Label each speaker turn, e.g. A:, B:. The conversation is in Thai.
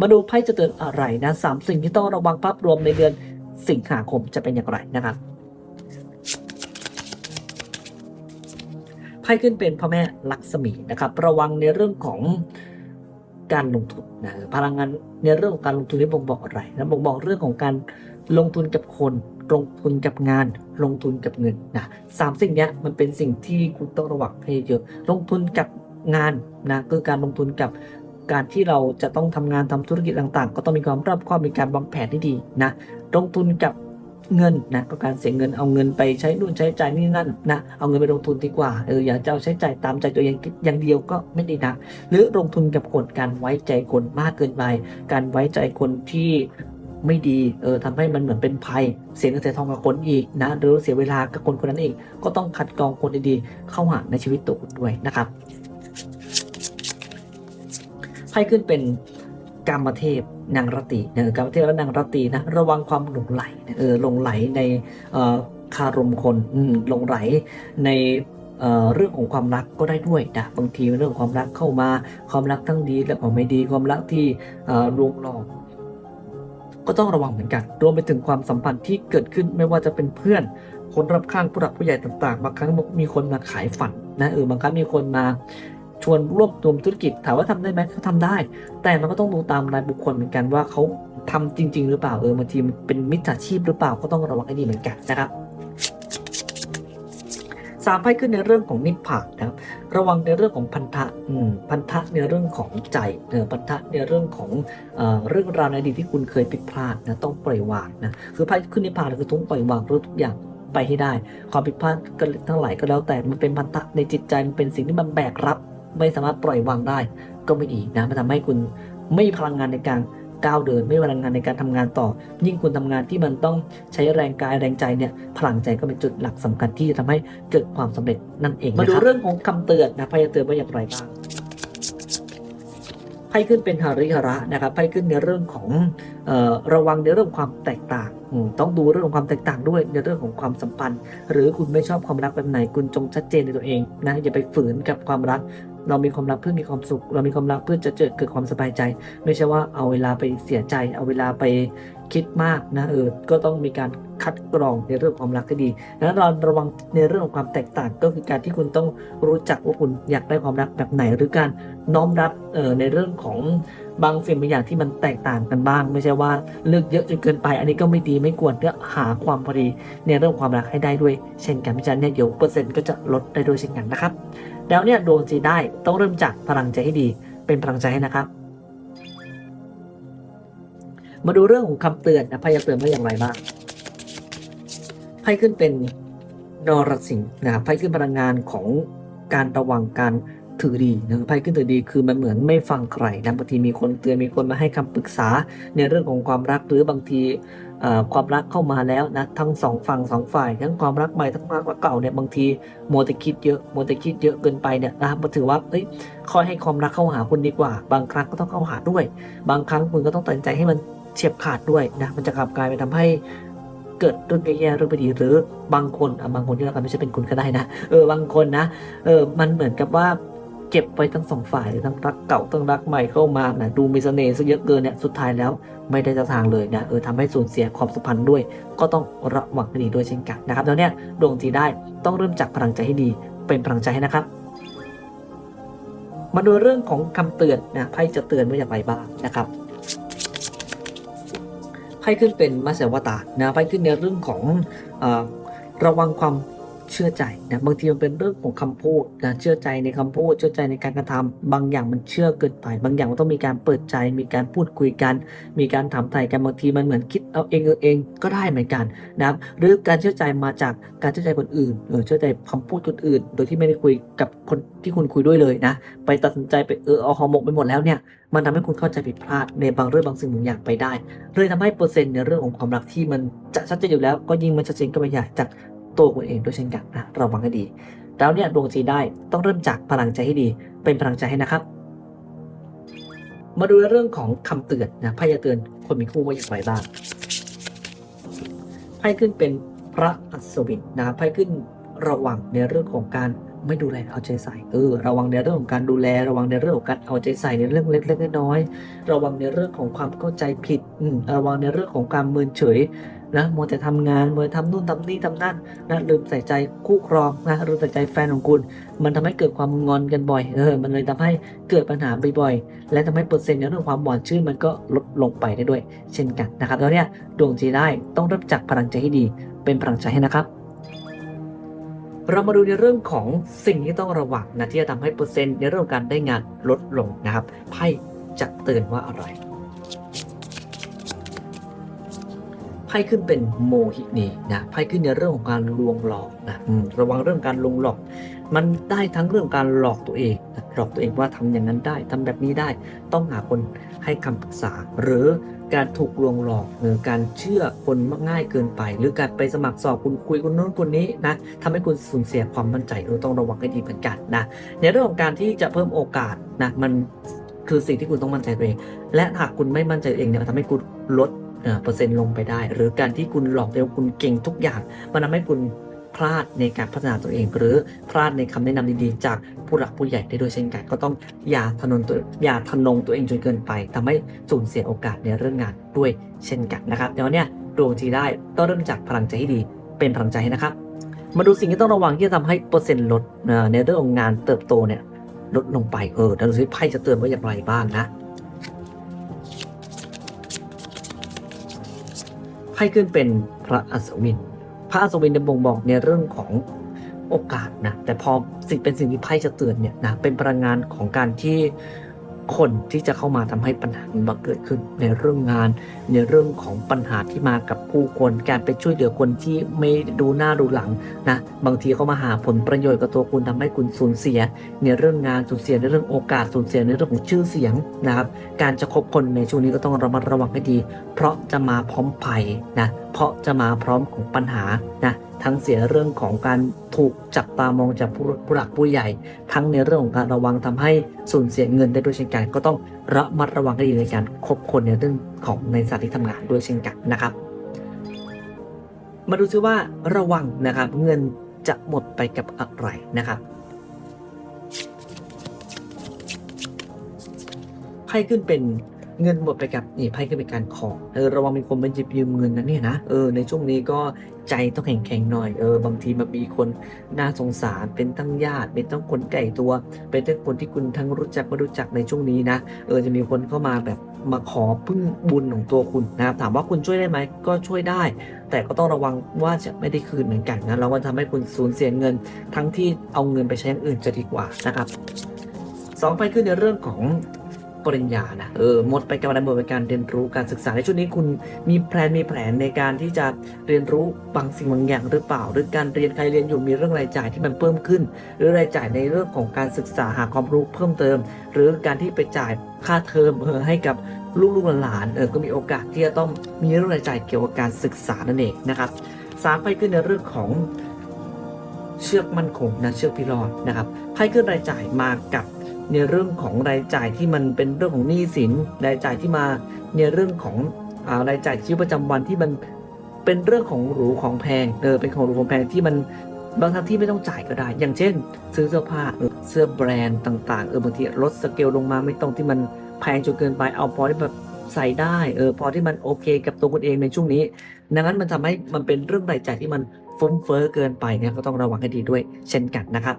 A: มาดูไพ่จะเตือนอะไรนะสามสิ่งที่ต้องระวังภาพรวมในเดือนสิงหาคมจะเป็นอย่างไรนะครับไพ่ขึ้นเป็นพระแม่ลักษมีนะครับ ระวังในเรื่องของการลงทุนนะพลังงานในเรื่องของการลงทุนที่บ่งบอกอะไรนะบ่งบอกเรื่องของการลงทุนกับคนลงทุนกับงานลงทุนกับเงินนะสามสิ่งนี้มันเป็นสิ่งที่คุณต้องระวังให้เยอะ ลงทุนกับงานนะคือการลงทุนกับ การที่เราจะต้องทำงานทำธุรกิจต่างๆ ก็ต้องมีความรอบคอบมีการวางแผนที่ดีนะลงทุนกับเงินนะก็การเสียเงินเอาเงินไปใช้นู่นใช้จ่ายนี่นั่นนะเอาเงินไปลงทุนดีกว่าเอออย่าจะเอาใช้จ่ายตามใจตัวเองอย่างเดียวก็ไม่ดีนะ หรือลงทุนกับคนการไว้ใจคนมากเกินไปการไว้ใจคนที่ไม่ดีเออทำให้มันเหมือนเป็นภัย เสียเงินเสียทองกับคนอีกนะหรือเสียเวลากับคนคนนั้นเองก็ต้องคัดกรองคนดีๆเข้าหาในชีวิตตัวคุณด้วยนะครับ ไพ่ขึ้นเป็นกามเทพนางรตีเออกามเทพและนางรตีนะระวังความหลงไหลนะเออหลงไหลในเอ่อคารมคนอืมหลงไหลในเเรื่องของความรักก็ได้ด้วยนะบางทีเรื่องของความรักเข้ามาความรักทั้งดีและความไม่ดีความรักที่ลวงหลอกก็ต้องระวังเหมือนกัน รวมไปถึงความสัมพันธ์ที่เกิดขึ้นไม่ว่าจะเป็นเพื่อน คนรอบข้างผู้หลักผู้ใหญ่ต่างๆ บางครั้งมีคนมาขายฝันนะเออบางครั้งมีคนมา ชวนร่วมรวมธุรกิจถามว่าทำได้ไหมเขาทำได้ แต่มันก็ต้องดูตามรายบุคคลเหมือนกันว่าเขาทำจริง ๆ หรือเปล่าเออบางทีมันเป็นมิจฉาชีพหรือเปล่าก็ต้องระวังให้ดีเหมือนกันนะครับสามไพ่ขึ้นในเรื่องของนิพพานนะครับระวังในเรื่องของพันธะอืมพันธะในเรื่องของใจเออพันธะในเรื่องของเอ่อเรื่องราวในอดีตที่คุณเคยผิดพลาดนะต้องปล่อยวางนะคือไพ่ขึ้นนิพพานคือต้องปล่อยวางรู้ทุกอย่างไปให้ได้ ความผิดพลาดก็ทั้งหลายก็แล้วแต่มันเป็นพันธะในจิตใจมันเป็นสิ่งที่มันแบกรับ ไม่สามารถปล่อยวางได้ ก็ไม่ดีนะมันทำให้คุณไม่มีพลังงานในการก้าวเดิน ไม่มีพลังงานในการทำงานต่อ ยิ่งคุณทำงานที่มันต้องใช้แรงกายแรงใจเนี่ยพลังใจก็เป็นจุดหลักสำคัญที่จะทำให้เกิดความสำเร็จนั่นเองมาดูเรื่องของคำเตือนนะพยาเตือนว่าอย่างไรบ้างไพ่ขึ้นเป็นหาริหระนะครับไพ่ขึ้นในเรื่องของเอ่อระวังในเรื่องความแตกต่างอืมต้องดูเรื่องของความแตกต่างด้วยในเรื่องของความสัมพันธ์ หรือคุณไม่ชอบความรักแบบไหนคุณจงชัดเจนในตัวเองนะอย่าไปฝืนกับความรัก เรามีความรักเพื่อมีความสุข เรามีความรักเพื่อจะเกิดเกิดความสบายใจ ไม่ใช่ว่าเอาเวลาไปเสียใจ เอาเวลาไปคิดมากนะเออก็ต้องมีการคัดกรองในเรื่องความรักที่ดีดังนั้นเราระวังในเรื่องของความแตกต่างก็คือการที่คุณต้องรู้จักว่าคุณอยากได้ความรักแบบไหน หรือการน้อมรับเออในเรื่องของบางสิ่งบางอย่างที่มันแตกต่างกันบ้าง ไม่ใช่ว่าเลือกเยอะจนเกินไป อันนี้ก็ไม่ดีไม่ควรก็หาความพอดีในเรื่องความรักให้ได้ด้วย เช่นกันพิจารณาเนี่ยเดี๋ยวเปอร์เซ็นต์ก็จะลดได้ด้วยเช่นกันนะครับ แล้วเนี่ยดวงจีได้ต้องเริ่มจากพลังใจให้ดีเป็นพลังใจให้นะครับ มาดูเรื่องของคำเตือนนะพ่จะเตือนว่าอย่างไรบ้างไพ่ขึ้นเป็นนรสิงห์นะครับไพ่ขึ้นพลังงานของการระวังการถือดีนะไพ่ขึ้นถือดีคือมันเหมือนไม่ฟังใครนะบางทีมีคนเตือนมีคนมาให้คำปรึกษาในเรื่องของความรักหรือบางที ความรักเข้ามาแล้วนะทั้งสองฝั่งสองฝ่าย ทั้งความรักใหม่ทั้งความรักเก่าเนี่ยบางทีโมแต่คิดเยอะโมแต่คิดเยอะเกินไปเนี่ยนะครับมาถือว่าเอ้ยคอยให้ความรักเข้าหาคุณดีกว่า บางครั้งก็ต้องเข้าหาด้วย บางครั้งคุณก็ต้องตัดใจให้มันเฉียบขาดด้วยนะมันจะกลับกลายไปทำให้เกิดเรื่องแย่ๆเรื่องไม่ดีหรือบางคนอะบางคนที่เรากันไม่ใช่เป็นคุณก็ได้นะเออบางคนนะเออมันเหมือนกับว่า เก็บไว้ทั้งสองฝ่ายทั้งรักเก่าทั้งรักใหม่เข้ามานะดูมีเสน่ห์ซะเยอะเกินเนี่ยสุดท้ายแล้วไม่ได้จะทางเลยนะเออทำให้สูญเสียความสัมพันธ์ด้วย ก็ต้องระวังให้ดีด้วยเช่นกันนะครับแล้วเนี่ยดวงจีได้ต้องเริ่มจากพลังใจให้ดีเป็นพลังใจให้นะครับมาดูเรื่องของคำเตือนนะไพ่จะเตือนว่าอย่างไรบ้างนะครับไพ่ขึ้นเป็นมาเสวตานะไพ่ขึ้นในเรื่องของอระวังความ เชื่อใจนะบางทีมันเป็นเรื่องของคำพูดนะเชื่อใจในคำพูด เชื่อใจในการกระทำบางอย่างมันเชื่อเกินไป บางอย่างมันต้องมีการเปิดใจ มีการพูดคุยกัน มีการถามไถ่กันบางทีมันเหมือนคิดเอาเองเออเองก็ได้เหมือนกันนะครับหรือการเชื่อใจมาจากการเชื่อใจคนอื่นเออเชื่อใจคำพูดคนอื่น โดยที่ไม่ได้คุยกับคนที่คุณคุยด้วยเลยนะ ไปตัดสินใจไปเออเอาฮอร์โมนไปหมดแล้วเนี่ยมันทำให้คุณเข้าใจผิดพลาดในบางเรื่องบางสิ่งบางอย่างไปได้เลยทำให้เปอร์เซ็นต์ในเรื่องของความรักที่มันจะชัดเจนอยู่แล้วก็ยิ่งมันชัดเจนก็ไปใหญ่จาก ตัวคุณเองด้วยเช่นกันนะระวังให้ดี แล้วเนี่ยดวงจีได้ต้องเริ่มจากพลังใจให้ดี เป็นพลังใจให้นะครับ มาดูเรื่องของคำเตือนนะไพ่จะเตือนคนมีคู่ว่าอย่างไรบ้างไพ่ขึ้นเป็นพระอัศวินนะไพ่ขึ้นระวังในเรื่องของการ ไม่ดูแลเอาใจใส่เออระวังในเรื่องของการดูแล ระวังในเรื่องของการเอาใจใส่ในเรื่องเล็กๆน้อยๆระวังในเรื่องของความเข้าใจผิดอืมระวังในเรื่องของการเมินเฉยนะมัวแต่ทำงานมัวแต่ทำนู่นทำนี่ทำนั่นนะลืมใส่ใจคู่ครองนะลืมใส่ใจแฟนของคุณ มันทำให้เกิดความงอนกันบ่อยเออมันเลยทำให้เกิดปัญหาบ่อยๆและทำให้เปอร์เซ็นต์ในเรื่องความหวานชื่นมันก็ลดลงไปได้ด้วย เช่นกันนะครับแล้วเนี่ยดวงจีได้ต้องเริ่มจากพลังใจให้ดี เป็นพลังใจให้นะครับ เรามาดูในเรื่องของสิ่งที่ต้องระวังนะที่จะทำให้เปอร์เซ็นต์ในเรื่องการได้งานลดลงนะครับไพ่จะเตือนว่าอะไรไพ่ขึ้นเป็นโมหินีนะไพ่ขึ้นในเรื่องของการลวงหลอกนะระวังเรื่องการลวงหลอก มันได้ทั้งเรื่องการหลอกตัวเอง หลอกตัวเองว่าทำอย่างนั้นได้ทำแบบนี้ได้ ต้องหาคนให้คำปรึกษา หรือการถูกลวงหลอกหรือการเชื่อคนมากง่ายเกินไป หรือการไปสมัครสอบคุณคุยคนโน้นคนนี้นะทำให้คุณสูญเสียความมั่นใจเออต้องระวังให้ดีเหมือนกันนะในเรื่องของการที่จะเพิ่มโอกาสนะมันคือสิ่งที่คุณต้องมั่นใจตัวเอง และหากคุณไม่มั่นใจตัวเองเนี่ยมันทำให้คุณลดเอ่อเปอร์เซ็นต์ลงไปได้ หรือการที่คุณหลอกตัวเองว่าคุณเก่งทุกอย่าง มันทำให้คุณ พลาดในการพัฒนาตัวเอง หรือพลาดในคำแนะนำดีๆ จากผู้หลักผู้ใหญ่ได้ด้วยเช่นกัน ก็ต้องอย่าทะนงตัวอย่าทนงตัวเองจนเกินไปทำให้สูญเสียโอกาสในเรื่องงานด้วยเช่นกันนะครับเดี๋ยวเนี่ยดวงจีได้ต้องเริ่มจากพลังใจให้ดี เป็นพลังใจให้นะครับ มาดูสิ่งที่ต้องระวังที่จะทำให้เปอร์เซ็นต์ลดในเรื่องของงานเติบโตเนี่ยลดลงไปเออแล้วดูสิไพ่จะเตือนว่าอย่างไรบ้างนะไพ่ขึ้นเป็นพระอัศวิน ระอัศวินเนี่ยบ่งบอกในเรื่องของโอกาสนะแต่พอสิ่งเป็นสิ่งที่ไพ่จะเตือนเนี่ยนะเป็นพลังงานของการที่ คนที่จะเข้ามาทำให้ปัญหามันบังเกิดขึ้นในเรื่องงาน ในเรื่องของปัญหาที่มากับผู้คนการไปช่วยเหลือคนที่ไม่ดูหน้าดูหลังนะบางทีเขามาหาผลประโยชน์กับตัวคุณทำให้คุณสูญเสีย ในเรื่องงานสูญเสียในเรื่องโอกาสสูญเสียในเรื่องของชื่อเสียงนะครับการจะคบคนในช่วงนี้ก็ต้องระมัดระวังให้ดี เพราะจะมาพร้อมภัยนะเพราะจะมาพร้อมของปัญหานะ ทั้งเสียเรื่องของการถูกจับตามองจากผู้ผู้หลักผู้ใหญ่ ทั้งในเรื่องของการระวังทำให้สูญเสียเงินได้ด้วยเช่นกัน ก็ต้องระมัดระวังให้ดีในการคบคนในเรื่องของในสถานที่ทำงานด้วยเช่นกันนะครับ มาดูซิว่าระวังนะครับเงินจะหมดไปกับอะไรนะครับไพ่ขึ้นเป็น เงินหมดไปกับนี่ไพ่ขึ้นเป็นการขอเออระวังมีคนมาหยิบยืมเงินนะเนี่ยนะเออในช่วงนี้ก็ใจต้องแข็งแข็งๆหน่อยเออบางทีมันมีคนน่าสงสารเป็นทั้งญาติ เป็นทั้งคนไก่ตัว เป็นทั้งคนที่คุณทั้งรู้จักไม่รู้จักในช่วงนี้นะเออจะมีคนเข้ามาแบบมาขอพึ่งบุญของตัวคุณนะครับถามว่าคุณช่วยได้ไหมก็ช่วยได้ แต่ก็ต้องระวังว่าจะไม่ได้คืนเหมือนกันนะแล้วมันทำให้คุณสูญเสียเงิน ทั้งที่เอาเงินไปใช้อื่นจะดีกว่านะครับสองไปขึ้นในเรื่องของ ปริญญานะเออหมดไปกับอะไรหมดการเรียนรู้การศึกษาในช่วงนี้คุณมีแพลนมีแผนในการที่จะเรียนรู้บางสิ่งบางอย่างหรือเปล่า หรือการเรียนใครเรียนอยู่มีเรื่องรายจ่ายที่มันเพิ่มขึ้น หรือรายจ่ายในเรื่องของการศึกษาหาความรู้เพิ่มเติม หรือการที่ไปจ่ายค่าเทอมเออให้กับลูกๆหลานเออก็มีโอกาสที่จะต้องมีเรื่องรายจ่ายเกี่ยวกับการศึกษานั่นเองนะครับสามไปขึ้นในเรื่องของเชือกมั่นคงนะเชือกพิรอดนะครับไพ่ขึ้นรายจ่ายมากับ ในเรื่องของรายจ่ายที่มันเป็นเรื่องของหนี้สินรายจ่ายที่มาในเรื่องของอารายจ่ายชีวิตประจำวันที่มันเป็นเรื่องของหรูของแพงเออเป็นของหรูของแพงที่มันบางทังที่ไม่ต้องจ่ายก็ได้ อย่างเช่น ซื้อเสื้อผ้าเสื้อแบรนด์ต่างๆเออบางทีลดสเกลลงมาไม่ต้องที่มันแพงจนเกินไปเอาพอที่แบบใส่ได้เออพอที่มันโอเคกับตัวคุณเองในช่วงนี้ ดังนั้นมันทำให้มันเป็นเรื่องรายจ่ายที่มันฟุ้งเฟ้อเกินไปเนี่ยก็ต้องระวังให้ดีด้วยเช่นกันนะครับ